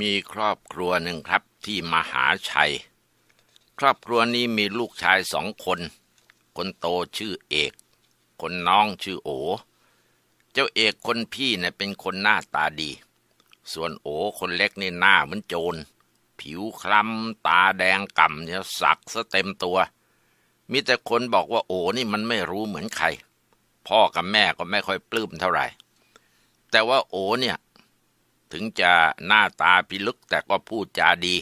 มีครอบครัวหนึ่งครับที่มหาชัย ครอบครัวนี้มีลูกชายสองคน คนโตชื่อเอก คนน้องชื่อโอ เจ้าเอกคนพี่เนี่ยเป็นคนหน้าตาดี ส่วนโอคนเล็กนี่หน้าเหมือนโจร ผิวคล้ำตาแดงก่ำเนี่ยสักซะเต็มตัว มีแต่คนบอกว่าโอนี่มันไม่รู้เหมือนใคร พ่อกับแม่ก็ไม่ค่อยปลื้มเท่าไหร่ แต่ว่าโอเนี่ย ถึงจะหน้าตาพิลึกแต่ก็พูดจาดี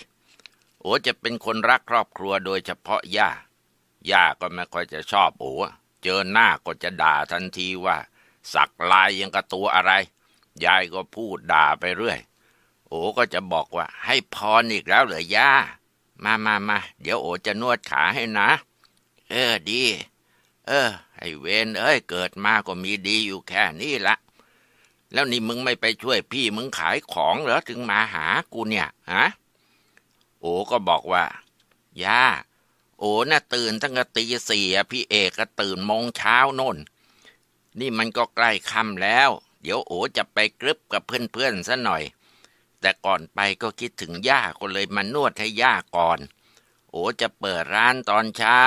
โอจะเป็นคนรักครอบครัวโดยเฉพาะย่า ย่าก็ไม่ค่อยจะชอบโอเจอหน้าก็จะด่าทันทีว่า สักลายยังกับตัวอะไร ยายก็พูดด่าไปเรื่อย โอก็จะบอกว่า ให้พรอีกแล้วเหรอย่า มามามาเดี๋ยวโอจะนวดขาให้นะ เออดี เออไอเวนเอ้ยเกิดมาก็มีดีอยู่แค่นี้ละ แล้วนี่มึงไม่ไปช่วยพี่มึงขายของเหรอถึงมาหากูเนี่ยฮะโอก็บอกว่าย่าโอน่ะตื่นตั้งแต่ตีสี่พี่เอกก็ตื่นมงเช้าโน่น นี่มันก็ใกล้ค่ำแล้ว เดี๋ยวโอจะไปกรึบกับเพื่อนๆซะหน่อย แต่ก่อนไปก็คิดถึงย่าก็เลยมานวดให้ย่าก่อน โอจะเปิดร้านตอนเช้า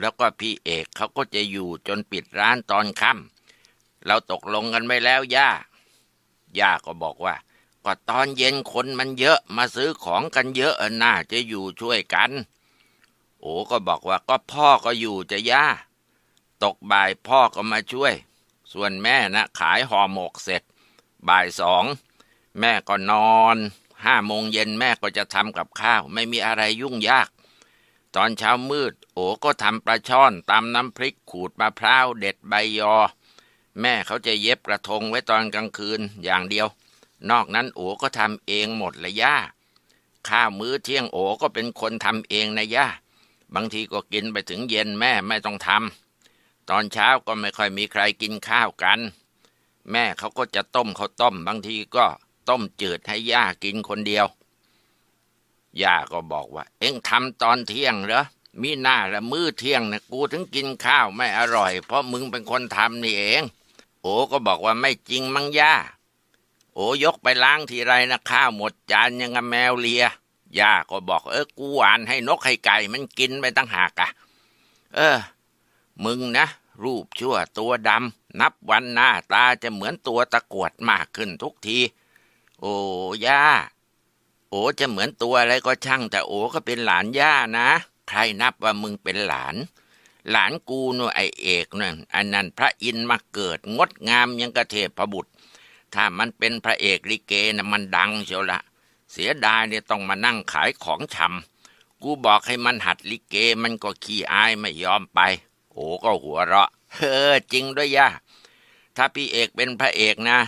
แล้วก็พี่เอกเขาก็จะอยู่จนปิดร้านตอนค่ำเราตกลงกันไว้แล้วย่า ย่าก็บอกว่า ก็ตอนเย็นคนมันเยอะมาซื้อของกันเยอะน่าจะอยู่ช่วยกัน โอก็บอกว่าก็พ่อก็อยู่จะย่า ตกบ่ายพ่อก็มาช่วย ส่วนแม่นะขายห่อหมกเสร็จ บ่ายสอง แม่ก็นอนห้าโมงเย็นแม่ก็จะทำกับข้าว ไม่มีอะไรยุ่งยาก ตอนเช้ามืด โอก็ทำปลาช่อนตำน้ำพริกขูดมะพร้าวเด็ดใบยอ แม่เขาจะเย็บกระทงไว้ตอนกลางคืนอย่างเดียว นอกนั้นโอก็ทำเองหมดเลยย่าข้าวมื้อเที่ยงโอก็เป็นคนทำเองนะย่าบางทีก็กินไปถึงเย็นแม่ไม่ต้องทำตอนเช้าก็ไม่ค่อยมีใครกินข้าวกัน แม่เขาก็จะต้มข้าวต้ม บางทีก็ต้มจืดให้ย่ากินคนเดียว ย่าก็บอกว่า เอ็งทำตอนเที่ยงเหรอมีหน้าละมื้อเที่ยงนะกูถึงกินข้าวไม่อร่อย เพราะมึงเป็นคนทำนี่เอง โอก็บอกว่าไม่จริงมั้งย่า โอยกไปล้างทีไรนะข้าวหมดจานยังกับแมวเลีย ย่าก็บอกเออกูหวานให้นกให้ไก่มันกินไปตั้งหากอะเออ มึงนะ รูปชั่วตัวดำนับวันหน้าตาจะเหมือนตัวตะกวดมากขึ้นทุกที โอ้ย่า โอจะเหมือนตัวอะไรก็ช่างแต่โอก็เป็นหลานย่านะ ใครนับว่ามึงเป็นหลาน หลานกูนู่นไอเอกนั่นอันนั้นพระอินทร์มาเกิด งดงามยังกระเทพบุตร ถ้ามันเป็นพระเอกลิเกนะมันดังเชียวละเสียดายเนี่ยต้องมานั่งขายของชำกูบอกให้มันหัดลิเกมันก็ขี้อายไม่ยอมไป โอ้ก็หัวเราะเออจริงด้วยย่าถ้าพี่เอกเป็นพระเอกนะ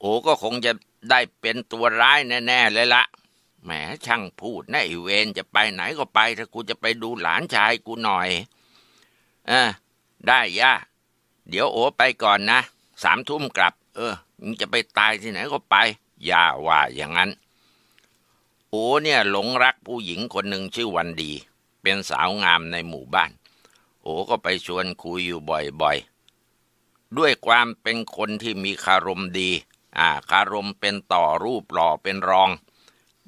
โอ้ก็คงจะได้เป็นตัวร้ายแน่ๆเลยละแหมช่างพูดนะไอเวนจะไปไหนก็ไปถ้ากูจะไปดูหลานชายกูหน่อย เออ ได้ย่า เดี๋ยวโอไปก่อนนะสามทุ่มกลับ เออมึงจะไปตายที่ไหนก็ไป ย่าว่าอย่างนั้น โอเนี่ยหลงรักผู้หญิงคนหนึ่งชื่อวันดี เป็นสาวงามในหมู่บ้าน โอก็ไปชวนคุยอยู่บ่อยๆ ด้วยความเป็นคนที่มีคารมดี อ่า คารมเป็นต่อรูปหล่อเป็นรอง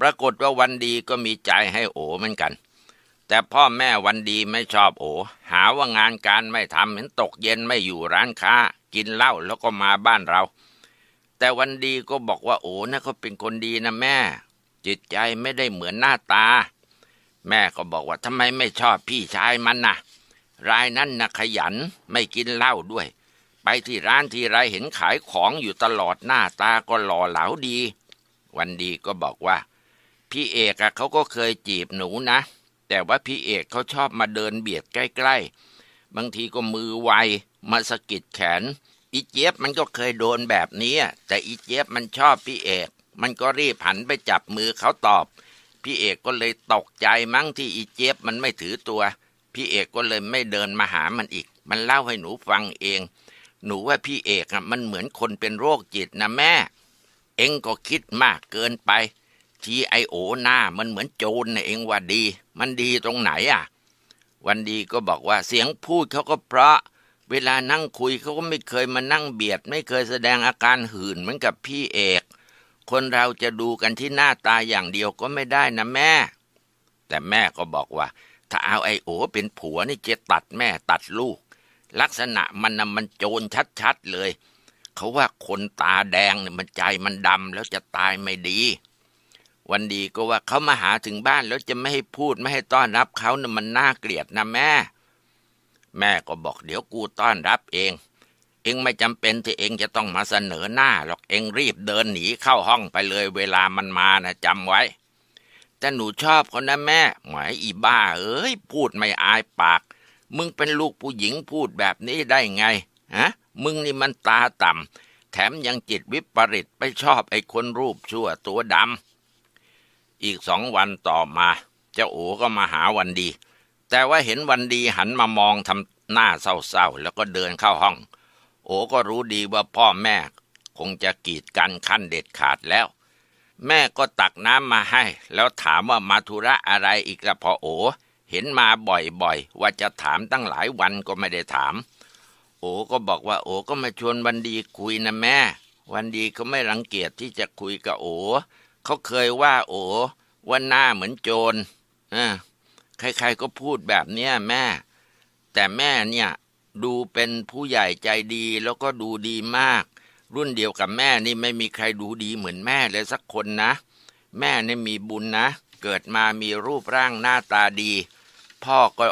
ปรากฏว่าวันดีก็มีใจให้โอเหมือนกัน แต่พ่อแม่วันดีไม่ชอบโอ หาว่างานการไม่ทำเห็นตกเย็นไม่อยู่ร้านค้า กินเหล้าแล้วก็มาบ้านเรา แต่วันดีก็บอกว่าโอ้นะเขาเป็นคนดีนะแม่ จิตใจไม่ได้เหมือนหน้าตา แม่ก็บอกว่าทำไมไม่ชอบพี่ชายมันนะรายนั้นนะขยันไม่กินเหล้าด้วย ไปที่ร้านที่ไรเห็นขายของอยู่ตลอดหน้าตาก็หล่อเหลาดี วันดีก็บอกว่า พี่เอกอะเขาก็เคยจีบหนูนะ แต่ว่าพี่เอกเขาชอบมาเดินเบียดใกล้ๆ บางทีก็มือไวมาสะกิดแขน อีเจี๊ยบมันก็เคยโดนแบบนี้ แต่อีเจี๊ยบมันชอบพี่เอก มันก็รีบหันไปจับมือเขาตอบ พี่เอกก็เลยตกใจมั้งที่อีเจี๊ยบมันไม่ถือตัว พี่เอกก็เลยไม่เดินมาหามันอีก มันเล่าให้หนูฟังเอง หนูว่าพี่เอกอะมันเหมือนคนเป็นโรคจิตนะแม่ เอ็งก็คิดมากเกินไป ทีไอโอหน้ามันเหมือนโจรนะเองว่าดี มันดีตรงไหนอะ วันดีก็บอกว่าเสียงพูดเขาก็เพราะ เวลานั่งคุยเขาก็ไม่เคยมานั่งเบียด ไม่เคยแสดงอาการหื่นเหมือนกับพี่เอก คนเราจะดูกันที่หน้าตาอย่างเดียวก็ไม่ได้นะแม่ แต่แม่ก็บอกว่า ถ้าเอาไอโอเป็นผัวนี่จะตัดแม่ตัดลูก ลักษณะมันนะมันโจรชัดๆเลย เขาว่าคนตาแดงเนี่ยมันใจมันดำแล้วจะตายไม่ดี วันดีก็ว่าเขามาหาถึงบ้านแล้วจะไม่ให้พูดไม่ให้ต้อนรับเขาเนี่ยมันน่าเกลียดนะแม่ แม่ก็บอกเดี๋ยวกูต้อนรับเอง เองไม่จำเป็นที่เองจะต้องมาเสนอหน้าหรอกเองรีบเดินหนีเข้าห้องไปเลยเวลามันมานะจำไว้แต่หนูชอบเขานะแม่ หมายอีบ้า เอ้ยพูดไม่อายปาก มึงเป็นลูกผู้หญิงพูดแบบนี้ได้ไงฮะมึงนี่มันตาต่ำแถมยังจิตวิปริตไปชอบไอ้คนรูปชั่วตัวดำ อีกสองวันต่อมา เจ้าโอก็มาหาวันดี แต่ว่าเห็นวันดีหันมามองทำหน้าเศร้าๆ แล้วก็เดินเข้าห้อง โอก็รู้ดีว่าพ่อแม่ คงจะกีดกันขั้นเด็ดขาดแล้ว แม่ก็ตักน้ำมาให้ แล้วถามว่ามาธุระอะไรอีกละพอโอ เห็นมาบ่อยๆ ว่าจะถามตั้งหลายวันก็ไม่ได้ถาม โอก็บอกว่าโอก็มาชวนวันดีคุยนะแม่ วันดีก็ไม่รังเกียจที่จะคุยกับโอ เขาเคยว่า โอว่าหน้าเหมือนโจรอ่าใครๆก็พูดแบบเนี้ยแม่ แต่แม่เนี่ยดูเป็นผู้ใหญ่ใจดีแล้วก็ดูดีมาก รุ่นเดียวกับแม่นี่ไม่มีใครดูดีเหมือนแม่เลยสักคนนะ แม่เนี่ยมีบุญนะ เกิดมามีรูปร่างหน้าตาดี พ่อก็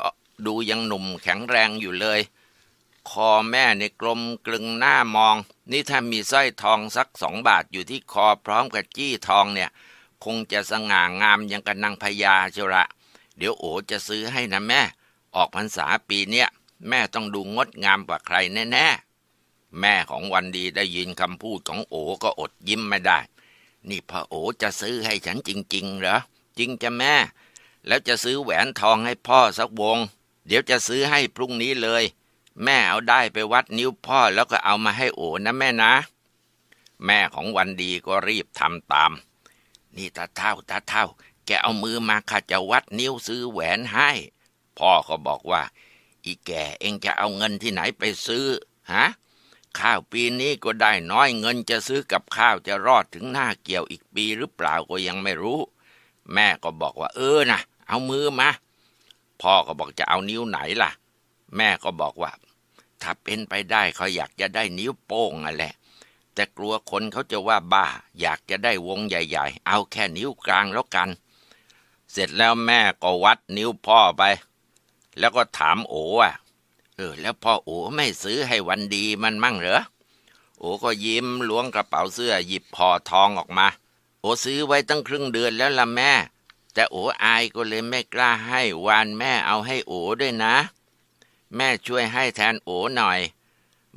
ดูยังหนุ่มแข็งแรงอยู่เลย คอแม่ในกลมกลึงหน้ามอง นี่ถ้ามีสร้อยทองสักสองบาทอยู่ที่คอพร้อมกับจี้ทองเนี่ย คงจะสง่างามยังกับนางพญาเชียวละเดี๋ยวโอจะซื้อให้นะแม่ ออกพรรษาปีเนี้ยแม่ต้องดูงดงามกว่าใครแน่ๆ แม่ของวันดีได้ยินคำพูดของโอก็อดยิ้มไม่ได้ นี่พ่อโอจะซื้อให้ฉันจริง ๆ เหรอ จริงจะแม่ แล้วจะซื้อแหวนทองให้พ่อสักวง เดี๋ยวจะซื้อให้พรุ่งนี้เลย แม่เอาได้ไปวัดนิ้วพ่อแล้วก็เอามาให้โอนะแม่นะ แม่ของวันดีก็รีบทำตาม นี่ตาเท่าตาเท่า แกเอามือมาข้าจะวัดนิ้วซื้อแหวนให้ พ่อก็บอกว่า อีแก่เองจะเอาเงินที่ไหนไปซื้อฮะข้าวปีนี้ก็ได้น้อยเงินจะซื้อกับข้าวจะรอดถึงหน้าเกี่ยวอีกปีหรือเปล่าก็ยังไม่รู้ แม่ก็บอกว่า เออนะเอามือมา พ่อก็บอกจะเอานิ้วไหนล่ะ แม่ก็บอกว่า ถ้าเป็นไปได้เขาอยากจะได้นิ้วโป้งอะแหละ แต่กลัวคนเขาจะว่าบ้า อยากจะได้วงใหญ่ ๆ เอาแค่นิ้วกลางแล้วกัน เสร็จแล้วแม่ก็วัดนิ้วพ่อไป แล้วก็ถามโอ๋อะเออแล้วพ่อโอ๋ไม่ซื้อให้วันดีมันมั่งเหรอโอ๋ก็ยิ้มล้วงกระเป๋าเสื้อหยิบพอทองออกมา โอ๋ซื้อไว้ตั้งครึ่งเดือนแล้วล่ะแม่ แต่โอ๋อายก็เลยไม่กล้าให้วานแม่เอาให้โอ๋ด้วยนะ แม่ช่วยให้แทนโอ๋หน่อย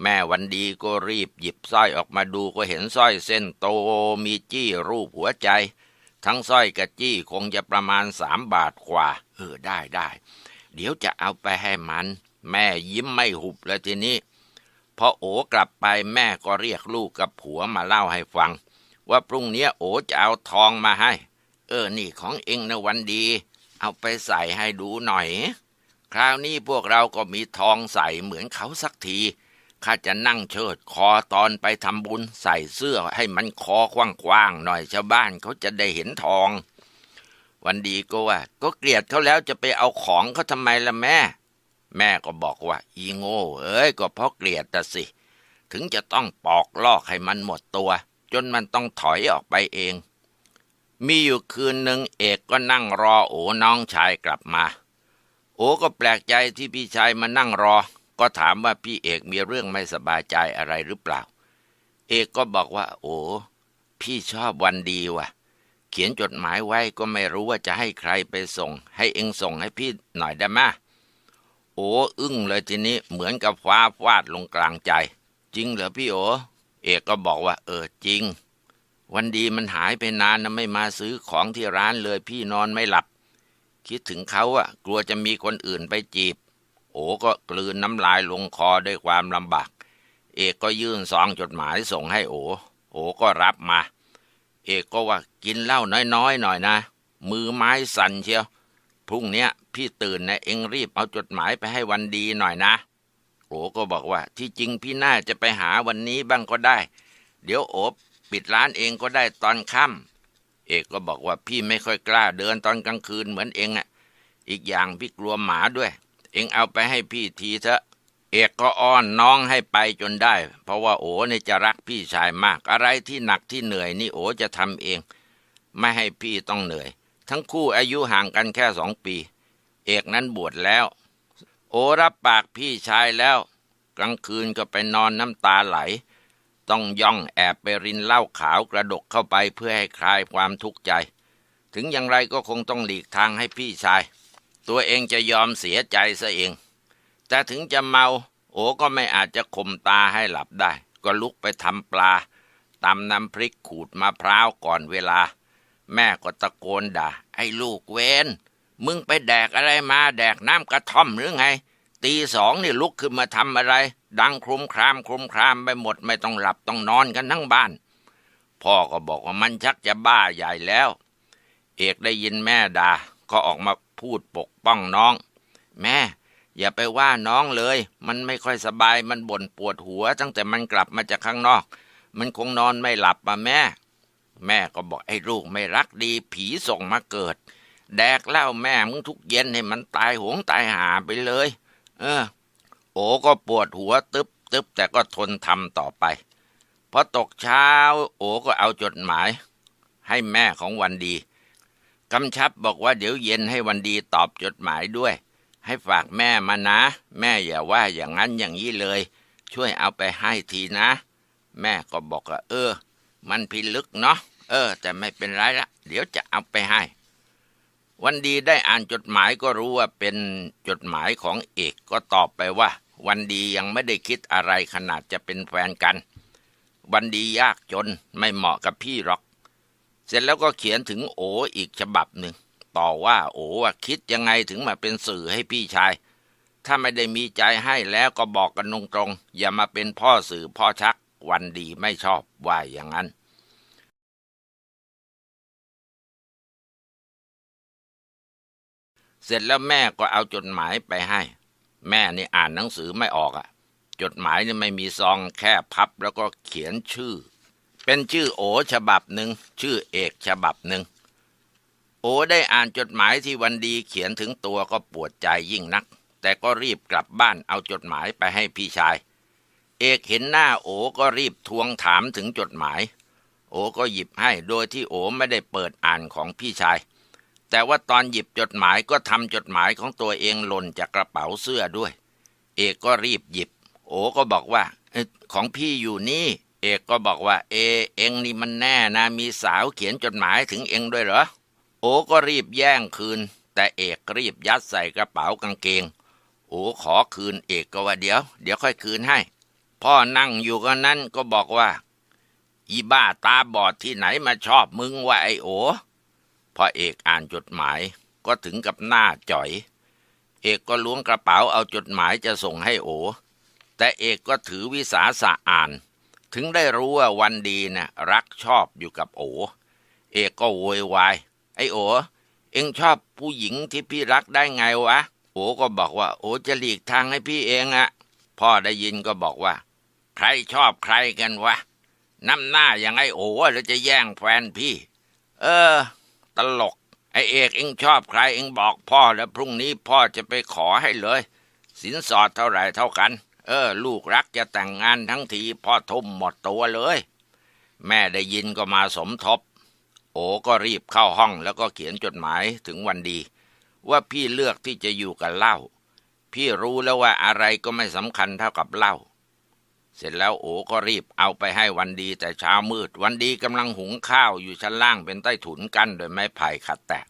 แม่วันดีก็รีบหยิบสร้อยออกมาดูก็เห็นสร้อยเส้นโตมีจี้รูปหัวใจ ทั้งสร้อยกับจี้คงจะประมาณสามบาทกว่า เออได้ได้เดี๋ยวจะเอาไปให้มัน แม่ยิ้มไม่หุบแล้วทีนี้พอโอกลับไปแม่ก็เรียกลูกกับผัวมาเล่าให้ฟัง ว่าพรุ่งนี้โอจะเอาทองมาให้ เออนี่ของเองนะวันดี เอาไปใส่ให้ดูหน่อย คราวนี้พวกเราก็มีทองใส่เหมือนเขาสักที ข้าจะนั่งเชิดคอตอนไปทำบุญใส่เสื้อให้มันคอกว้างๆหน่อยชาวบ้านเขาจะได้เห็นทอง วันดีก็ว่า ก็เกลียดเขาแล้วจะไปเอาของเขาทำไมล่ะแม่ แม่ก็บอกว่า อีโง่เอ้ยก็เพราะเกลียดแต่สิ ถึงจะต้องปอกลอกให้มันหมดตัว จนมันต้องถอยออกไปเอง มีอยู่คืนหนึ่งเอกก็นั่งรอโอน้องชายกลับมา โอก็แปลกใจที่พี่ชายมานั่งรอ ก็ถามว่าพี่เอกมีเรื่องไม่สบายใจอะไรหรือเปล่า เอกก็บอกว่า โอ้พี่ชอบวันดีว่ะ เขียนจดหมายไว้ก็ไม่รู้ว่าจะให้ใครไปส่ง ให้เองส่งให้พี่หน่อยได้ไหมโอ้อึ้งเลยทีนี้เหมือนกับฟ้าฟาดลงกลางใจ จริงเหรอพี่โอเอกก็บอกว่า เออจริง วันดีมันหายไปนานนะไม่มาซื้อของที่ร้านเลยพี่นอนไม่หลับ คิดถึงเขาอะกลัวจะมีคนอื่นไปจีบ โอก็กลืนน้ำลายลงคอด้วยความลำบาก เอกก็ยื่นซองจดหมายส่งให้โอ โอก็รับมา เอกก็ว่ากินเหล้าน้อยๆหน่อยนะ มือไม้สั่นเชียว พรุ่งเนี้ยพี่ตื่นนะเองรีบเอาจดหมายไปให้วันดีหน่อยนะ โอก็บอกว่าที่จริงพี่น่าจะไปหาวันนี้บ้างก็ได้ เดี๋ยวโอบปิดร้านเองก็ได้ตอนค่ำ เอกก็บอกว่าพี่ไม่ค่อยกล้าเดินตอนกลางคืนเหมือนเองอะ อีกอย่างพี่กลัวหมาด้วย เองเอาไปให้พี่ทีเถอะเอกก็อ้อนน้องให้ไปจนได้ เพราะว่าโอ๋เนี่ยจะรักพี่ชายมาก อะไรที่หนักที่เหนื่อยนี่โอ๋จะทำเอง ไม่ให้พี่ต้องเหนื่อย ทั้งคู่อายุห่างกันแค่สองปี เอกนั้นบวชแล้ว โอรับปากพี่ชายแล้ว กลางคืนก็ไปนอนน้ำตาไหล ต้องย่องแอบไปรินเหล้าขาวกระดกเข้าไปเพื่อให้คลายความทุกข์ใจ ถึงอย่างไรก็คงต้องหลีกทางให้พี่ชาย ตัวเองจะยอมเสียใจซะเอง แต่ถึงจะเมา โอก็ไม่อาจจะข่มตาให้หลับได้ ก็ลุกไปทำปลาตำน้ำพริกขูดมะพร้าวก่อนเวลา แม่ก็ตะโกนด่าไอ้ลูกเวนมึงไปแดกอะไรมาแดกน้ำกระท่อมหรือไง ตีสองนี่ลุกขึ้นมาทำอะไร ดังครุมครามครุมครามไปหมดไม่ต้องหลับต้องนอนกันทั้งบ้าน พ่อก็บอกว่ามันชักจะบ้าใหญ่แล้ว เอกได้ยินแม่ด่าก็ออกมาพูดปกป้องน้อง แม่ อย่าไปว่าน้องเลย มันไม่ค่อยสบายมันบ่นปวดหัว ตั้งแต่มันกลับมาจากข้างนอก มันคงนอนไม่หลับอะแม่ แม่ก็บอกไอ้ลูกไม่รักดี ผีส่งมาเกิด แดกเหล้าแม่มึงทุกเย็นให้มันตายหวงตายหาไปเลย เออ โอก็ปวดหัวตึบตึบแต่ก็ทนทำต่อไปพอตกเช้า โอก็เอาจดหมาย ให้แม่ของวันดีกำชับบอกว่าเดี๋ยวเย็นให้วันดีตอบจดหมายด้วย ให้ฝากแม่มานะ แม่อย่าว่าอย่างนั้นอย่างนี้เลย ช่วยเอาไปให้ทีนะ แม่ก็บอกว่าเออ มันพิลึกเนาะเออ แต่ไม่เป็นไรละเดี๋ยวจะเอาไปให้ วันดีได้อ่านจดหมายก็รู้ว่าเป็นจดหมายของเอกก็ตอบไปว่า วันดียังไม่ได้คิดอะไรขนาดจะเป็นแฟนกัน วันดียากจนไม่เหมาะกับพี่หรอก เสร็จแล้วก็เขียนถึงโออีกฉบับหนึ่งต่อว่าโอว่าคิดยังไงถึงมาเป็นสื่อให้พี่ชาย ถ้าไม่ได้มีใจให้แล้วก็บอกกันตรงๆอย่ามาเป็นพ่อสื่อพ่อชัก วันดีไม่ชอบว่าอย่างนั้น เสร็จแล้วแม่ก็เอาจดหมายไปให้ แม่นี่อ่านหนังสือไม่ออกอะ่ะ จดหมายนี่ไม่มีซองแค่พับแล้วก็เขียนชื่อ เป็นชื่อโอฉบับหนึ่งชื่อเอกฉบับหนึ่งโอได้อ่านจดหมายที่วันดีเขียนถึงตัวก็ปวดใจยิ่งนัก แต่ก็รีบกลับบ้านเอาจดหมายไปให้พี่ชาย เอกเห็นหน้าโอก็รีบทวงถามถึงจดหมาย โอก็หยิบให้โดยที่โอไม่ได้เปิดอ่านของพี่ชาย แต่ว่าตอนหยิบจดหมายก็ทำจดหมายของตัวเองหล่นจากกระเป๋าเสื้อด้วย เอกก็รีบหยิบ โอก็บอกว่าของพี่อยู่นี่ เอกก็บอกว่า เอ เองนี่มันแน่นะมีสาวเขียนจดหมายถึงเองด้วยเหรอ โอก็รีบแย่งคืน แต่เอกรีบยัดใส่กระเป๋ากางเกง โอขอคืนเอกก็ว่าเดี๋ยว เดี๋ยวค่อยคืนให้ พ่อนั่งอยู่กันนั้นก็บอกว่า อีบ้าตาบอดที่ไหนมาชอบมึงว่าไอโอ พอเอกอ่านจดหมายก็ถึงกับหน้าจ่อย เอกก็ล้วงกระเป๋าเอาจดหมายจะส่งให้โอ แต่เอกก็ถือวิสาสะอ่าน ถึงได้รู้ว่าวันดีนะ่ะรักชอบอยู่กับโอ เอกก็โวยวายไอ้โอ เอ็งชอบผู้หญิงที่พี่รักได้ไงวะ โอก็บอกว่า โอจะหลีกทางให้พี่เองอะพ่อได้ยินก็บอกว่า ใครชอบใครกันวะน้ำหน้าอย่างไอ้โอแล้วจะแย่งแฟนพี่ เออ ตลก ไอเอกเองชอบใครเองบอกพ่อแล้วพรุ่งนี้พ่อจะไปขอให้เลย สินสอดเท่าไหร่เท่ากัน เออ ลูกรักจะแต่งงานทั้งทีพ่อทุ่มหมดตัวเลย แม่ได้ยินก็มาสมทบ โอก็รีบเข้าห้องแล้วก็เขียนจดหมายถึงวันดี ว่าพี่เลือกที่จะอยู่กับเหล้าพี่รู้แล้วว่าอะไรก็ไม่สำคัญเท่ากับเหล้า เสร็จแล้วโอก็รีบเอาไปให้วันดีแต่เช้ามืด วันดีกำลังหุงข้าวอยู่ชั้นล่างเป็นใต้ถุนกั้นโดยไม้ไผ่ขัดแตก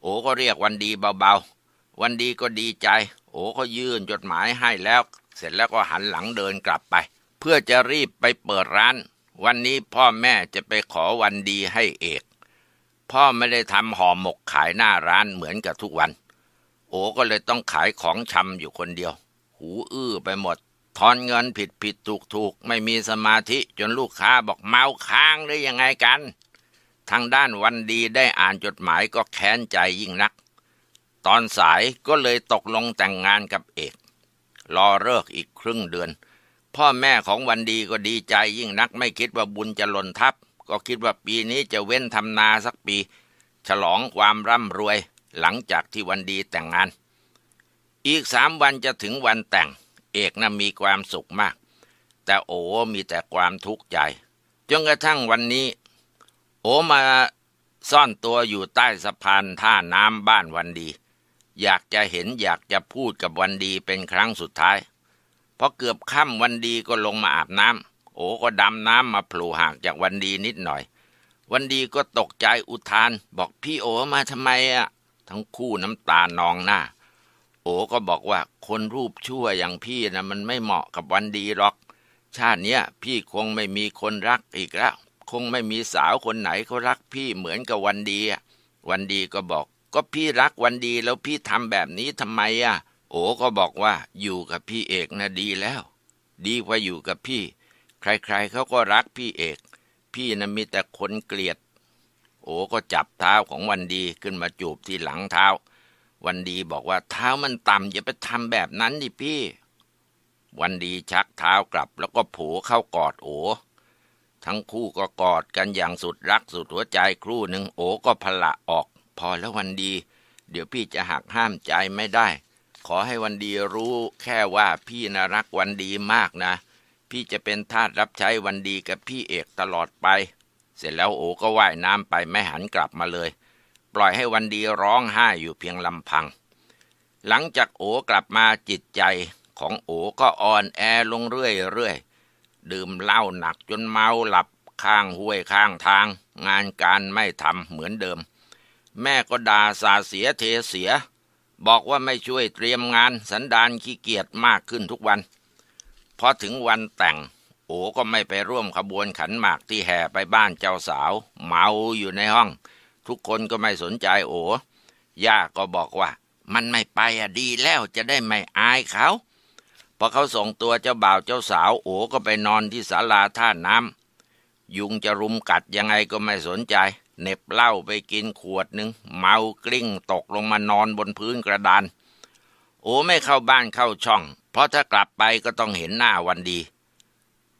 โอก็เรียกวันดีเบาๆ วันดีก็ดีใจ โอก็ยื่นจดหมายให้แล้ว เสร็จแล้วก็หันหลังเดินกลับไป เพื่อจะรีบไปเปิดร้าน วันนี้พ่อแม่จะไปขอวันดีให้เอก พ่อไม่ได้ทำห่อหมกขายหน้าร้านเหมือนกับทุกวัน โอก็เลยต้องขายของชำอยู่คนเดียว หูอื้อไปหมด ทอนเงินผิดผิดถูกถูกไม่มีสมาธิจนลูกค้าบอกเมาค้างหรือยังไงกัน ทางด้านวันดีได้อ่านจดหมายก็แค้นใจยิ่งนัก ตอนสายก็เลยตกลงแต่งงานกับเอก รอเลิกอีกครึ่งเดือน พ่อแม่ของวันดีก็ดีใจยิ่งนัก ไม่คิดว่าบุญจะหล่นทับ ก็คิดว่าปีนี้จะเว้นทำนาสักปี ฉลองความร่ำรวยหลังจากที่วันดีแต่งงาน อีกสามวันจะถึงวันแต่ง เอกนะ่ะมีความสุขมาก แต่โอมีแต่ความทุกข์ใจ จนกระทั่งวันนี้ โอมาซ่อนตัวอยู่ใต้สะพานท่าน้ำบ้านวันดี อยากจะเห็นอยากจะพูดกับวันดีเป็นครั้งสุดท้ายพอเกือบค่ำวันดีก็ลงมาอาบน้ำโอก็ดำน้ำมาโผล่ห่างจากวันดีนิดหน่อย วันดีก็ตกใจอุทาน บอกพี่โอมาทำไมอะทั้งคู่น้ำตานองหน้า โอก็บอกว่าคนรูปชั่วอย่างพี่นะมันไม่เหมาะกับวันดีหรอก ชาติเนี้ยพี่คงไม่มีคนรักอีกแล้ว คงไม่มีสาวคนไหนเขารักพี่เหมือนกับวันดีวันดีก็บอก ก็พี่รักวันดีแล้วพี่ทำแบบนี้ทำไมอะ โอก็บอกว่าอยู่กับพี่เอกนะดีแล้ว ดีกว่าอยู่กับพี่ ใครๆเขาก็รักพี่เอก พี่นะมีแต่คนเกลียด โอก็จับเท้าของวันดีขึ้นมาจูบที่หลังเท้า วันดีบอกว่าเท้ามันต่ำอย่าไปทำแบบนั้นดิพี่ วันดีชักเท้ากลับแล้วก็ผูเข้ากอดโอ ทั้งคู่ก็กอดกันอย่างสุดรักสุดหัวใจครู่หนึ่งโอก็พละออก พอแล้ววันดี เดี๋ยวพี่จะหักห้ามใจไม่ได้ ขอให้วันดีรู้แค่ว่าพี่นะรักวันดีมากนะ พี่จะเป็นทาสรับใช้วันดีกับพี่เอกตลอดไป เสร็จแล้วโอก็ว่ายน้ำไปไม่หันกลับมาเลย ปล่อยให้วันดีร้องไห้อยู่เพียงลำพัง หลังจากโอกลับมาจิตใจของโอก็อ่อนแอลงเรื่อยๆ ดื่มเหล้าหนักจนเมาหลับข้างห้วยข้างทาง งานการไม่ทำเหมือนเดิม แม่ก็ด่าสาเสียเทเสีย บอกว่าไม่ช่วยเตรียมงานสันดานขี้เกียจมากขึ้นทุกวัน พอถึงวันแต่ง โอก็ไม่ไปร่วมขบวนขันหมากที่แห่ไปบ้านเจ้าสาว เมาอยู่ในห้อง ทุกคนก็ไม่สนใจโอย่าก็บอกว่า มันไม่ไปอะดีแล้วจะได้ไม่อายเขาพอเขาส่งตัวเจ้าบ่าวเจ้าสาวโอก็ไปนอนที่ศาลาท่าน้ำยุงจะรุมกัดยังไงก็ไม่สนใจเน็บเหล้าไปกินขวดหนึ่งเมากลิ้งตกลงมานอนบนพื้นกระดาน โอไม่เข้าบ้านเข้าช่อง เพราะถ้ากลับไปก็ต้องเห็นหน้าวันดี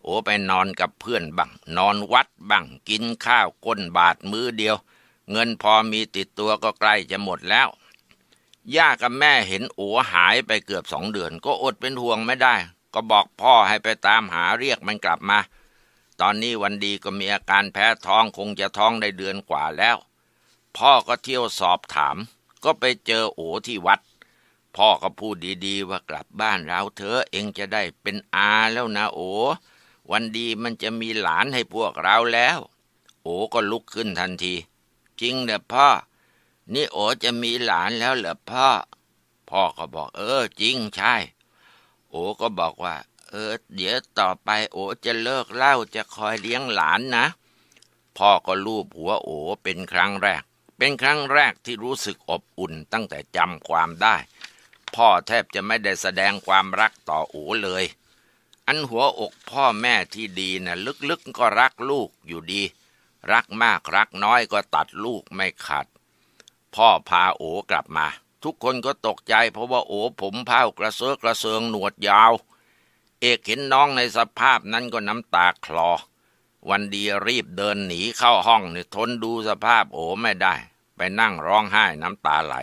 โอไปนอนกับเพื่อนบังนอนวัดบังกินข้าวก้นบาทมื้อเดียว เงินพอมีติดตัวก็ใกล้จะหมดแล้ว ย่ากับแม่เห็นโอหายไปเกือบสองเดือน ก็อดเป็นห่วงไม่ได้ ก็บอกพ่อให้ไปตามหาเรียกมันกลับมา ตอนนี้วันดีก็มีอาการแพ้ท้องคงจะท้องได้เดือนกว่าแล้ว พ่อก็เที่ยวสอบถาม ก็ไปเจอโอที่วัด พ่อก็พูดดีๆว่ากลับบ้านเราเถอเองจะได้เป็นอาแล้วนะโอ วันดีมันจะมีหลานให้พวกเราแล้ว โอก็ลุกขึ้นทันที จริงเหรอพ่อ นี่โอจะมีหลานแล้วเหรอพ่อ พ่อก็บอก เออ จริงใช่ โอก็บอกว่า เออ เดี๋ยวต่อไปโอจะเลิกเหล้าจะคอยเลี้ยงหลานนะ พ่อก็ลูบหัวโอเป็นครั้งแรก เป็นครั้งแรกที่รู้สึกอบอุ่นตั้งแต่จำความได้ พ่อแทบจะไม่ได้แสดงความรักต่อโอเลยอันหัวอกพ่อแม่ที่ดีนะ่ะลึกๆก็รักลูกอยู่ดี รักมากรักน้อยก็ตัดลูกไม่ขาด พ่อพาโอกลับมา ทุกคนก็ตกใจเพราะว่าโอผมเผากระเซาะกระเซิงหนวดยาว เอกเห็นน้องในสภาพนั้นก็น้ำตาคลอ วันดีรีบเดินหนีเข้าห้องเนี่ยทนดูสภาพโอไม่ได้ ไปนั่งร้องไห้น้ำตาไหล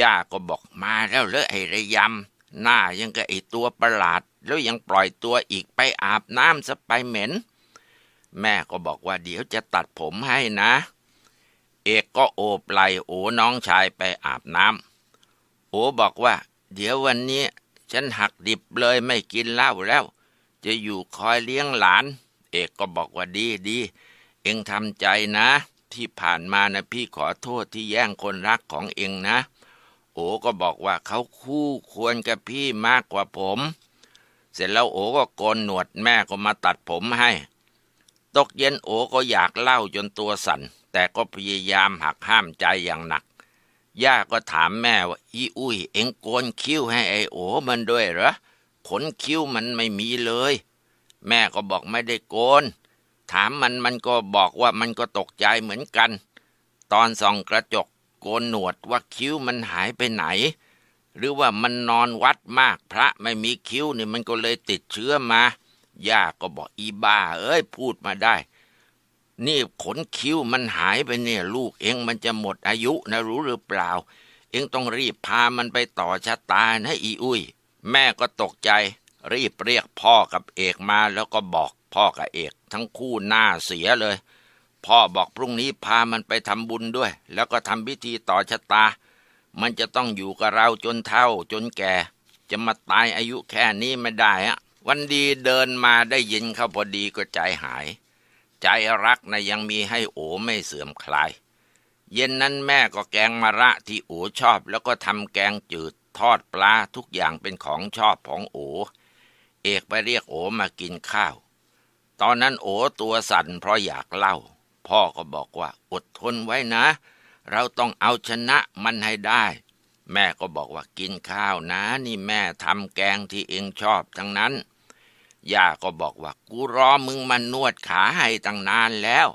ย่าก็บอกมาแล้วเลอะไอ้ระยำหน้ายังกับไอ้ตัวประหลาด แล้วยังปล่อยตัวอีกไปอาบน้ำซะไปเหม็น แม่ก็บอกว่าเดี๋ยวจะตัดผมให้นะ เอกก็โอบไหลโอน้องชายไปอาบน้ำโอบอกว่า เดี๋ยววันนี้ฉันหักดิบเลยไม่กินเหล้าแล้ว จะอยู่คอยเลี้ยงหลาน เอกก็บอกว่าดีดี เองทำใจนะ ที่ผ่านมานะพี่ขอโทษที่แย่งคนรักของเองนะ โอก็บอกว่าเขาคู่ควรกับพี่มากกว่าผม เสร็จแล้วโอก็โกนหนวดแม่ก็มาตัดผมให้ ตกเย็นโอก็อยากเล่าจนตัวสั่น แต่ก็พยายามหักห้ามใจอย่างหนัก ย่าก็ถามแม่ว่า อีอุ้ย เอ็งโกนคิ้วให้ไอโอมันด้วยเหรอขนคิ้วมันไม่มีเลย แม่ก็บอกไม่ได้โกน ถามมันมันก็บอกว่ามันก็ตกใจเหมือนกัน ตอนส่องกระจกโกนหนวดว่าคิ้วมันหายไปไหน หรือว่ามันนอนวัดมากพระไม่มีคิ้วนี่มันก็เลยติดเชื้อมา ย่าก็บอกอีบ้า เอ้ย พูดมาได้ นี่ขนคิ้วมันหายไปเนี่ย ลูกเองมันจะหมดอายุนะรู้หรือเปล่า เองต้องรีบพามันไปต่อชะตานะอีอุ้ย แม่ก็ตกใจ รีบเรียกพ่อกับเอกมาแล้วก็บอกพ่อกับเอก ทั้งคู่หน้าเสียเลย พ่อบอกพรุ่งนี้พามันไปทำบุญด้วย แล้วก็ทำพิธีต่อชะตา มันจะต้องอยู่กับเราจนเฒ่าจนแก่ จะมาตายอายุแค่นี้ไม่ได้อะ วันดีเดินมาได้ยินเขาพอดีก็ใจหาย ใจรักนะยังมีให้โอไม่เสื่อมคลาย เย็นนั้นแม่ก็แกงมะระที่โอชอบ แล้วก็ทำแกงจืดทอดปลาทุกอย่างเป็นของชอบของโอ เอกไปเรียกโอมากินข้าว ตอนนั้นโอตัวสั่นเพราะอยากเล่า พ่อก็บอกว่าอดทนไว้นะ เราต้องเอาชนะมันให้ได้ แม่ก็บอกว่ากินข้าวนะ นี่แม่ทำแกงที่เองชอบทั้งนั้น ย่าก็บอกว่ากูรอมึงมานวดขาให้ตั้งนานแล้ว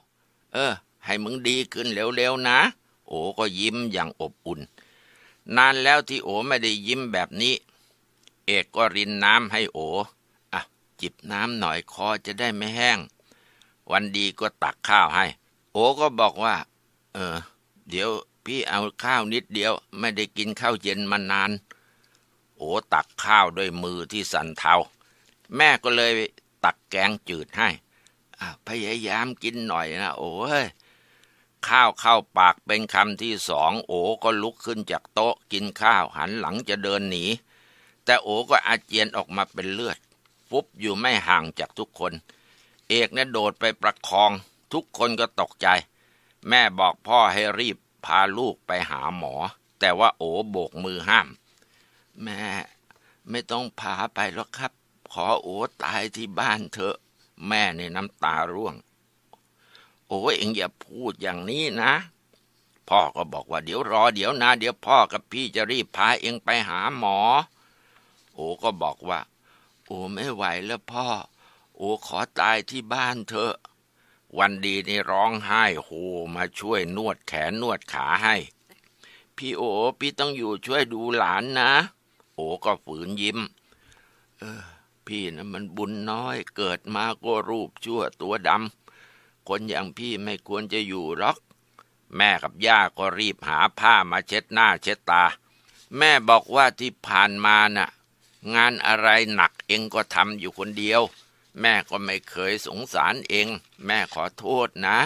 เออ ให้มึงดีขึ้นเร็วๆนะ โอก็ยิ้มอย่างอบอุ่น นานแล้วที่โอไม่ได้ยิ้มแบบนี้ เอกก็รินน้ำให้โออะจิบน้ำหน่อยคอจะได้ไม่แห้ง วันดีก็ตักข้าวให้ โอก็บอกว่า เออ เดี๋ยวพี่เอาข้าวนิดเดียว ไม่ได้กินข้าวเย็นมานาน โอตักข้าวด้วยมือที่สั่นเทา แม่ก็เลยตักแกงจืดให้พยายามกินหน่อยนะโอ้ยข้าวเข้าปากเป็นคำที่สองโอก็ลุกขึ้นจากโต๊ะกินข้าวหันหลังจะเดินหนี แต่โอก็อาเจียนออกมาเป็นเลือด ฟุบอยู่ไม่ห่างจากทุกคน เอกเนี่ยโดดไปประคอง ทุกคนก็ตกใจ แม่บอกพ่อให้รีบพาลูกไปหาหมอ แต่ว่าโอโบกมือห้าม แม่ไม่ต้องพาไปหรอกครับ ขอโอตายที่บ้านเถอะ แม่ในน้ำตาร่วง โอ้เอ็งอย่าพูดอย่างนี้นะ พ่อก็บอกว่าเดี๋ยวรอเดี๋ยวนะ เดี๋ยวพ่อกับพี่จะรีบพาเอ็งไปหาหมอ โอก็บอกว่า โอ้ไม่ไหวแล้วพ่อ โอ้ขอตายที่บ้านเถอะ วันดีนี่ร้องไห้โฮมาช่วยนวดแขนนวดขาให้ พี่โอพี่ต้องอยู่ช่วยดูหลานนะ โอก็ฝืนยิ้ม เออ พี่นะมันบุญน้อย เกิดมาก็รูปชั่วตัวดำคนอย่างพี่ไม่ควรจะอยู่หรอก แม่กับย่าก็รีบหาผ้ามาเช็ดหน้าเช็ดตา แม่บอกว่าที่ผ่านมาน่ะ งานอะไรหนักเองก็ทำอยู่คนเดียว แม่ก็ไม่เคยสงสารเอง แม่ขอโทษนะ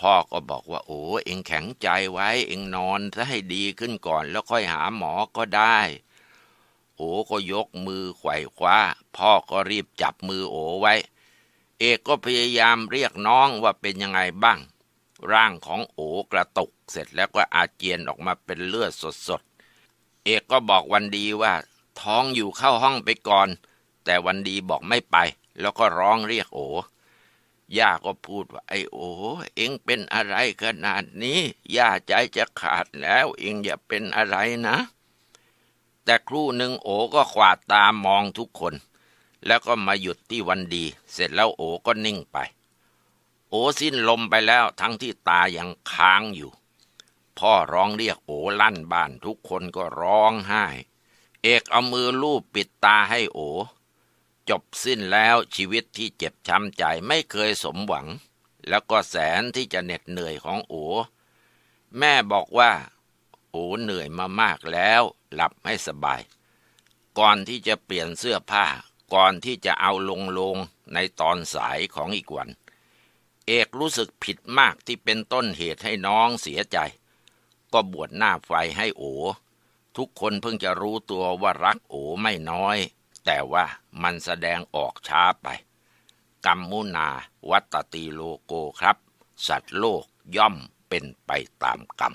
พ่อก็บอกว่าโอ้เองแข็งใจไว้เองนอนซะให้ดีขึ้นก่อนแล้วค่อยหาหมอก็ได้ โอก็ยกมือไขว่คว้า พ่อก็รีบจับมือโอไว้ เอกก็พยายามเรียกน้องว่าเป็นยังไงบ้าง ร่างของโอกระตุกเสร็จแล้วก็อาเจียนออกมาเป็นเลือดสดๆ เอกก็บอกวันดีว่า ท้องอยู่เข้าห้องไปก่อน แต่วันดีบอกไม่ไป แล้วก็ร้องเรียกโอย่าก็พูดว่าไอ้โอเอ็งเป็นอะไรขนาดนี้ย่าใจจะขาดแล้ว เอ็งอย่าเป็นอะไรนะ แต่ครู่หนึ่งโอก็ขวาดตามองทุกคน แล้วก็มาหยุดที่วันดี เสร็จแล้วโอก็นิ่งไป โอสิ้นลมไปแล้วทั้งที่ตายังค้างอยู่ พ่อร้องเรียกโอลั่นบ้านทุกคนก็ร้องไห้ เอกเอามือลูบปิดตาให้โอ จบสิ้นแล้วชีวิตที่เจ็บช้ำใจไม่เคยสมหวัง แล้วก็แสนที่จะเหน็ดเหนื่อยของโอ แม่บอกว่า โอเหนื่อยมามากแล้ว หลับให้สบาย ก่อนที่จะเปลี่ยนเสื้อผ้า ก่อนที่จะเอาลงลงในตอนสายของอีกวัน เอกรู้สึกผิดมากที่เป็นต้นเหตุให้น้องเสียใจ ก็บวชหน้าไฟให้โอ ทุกคนเพิ่งจะรู้ตัวว่ารักโอไม่น้อย แต่ว่ามันแสดงออกช้าไปกัมมุนาวัตติโลโกครับ สัตว์โลกย่อมเป็นไปตามกรรม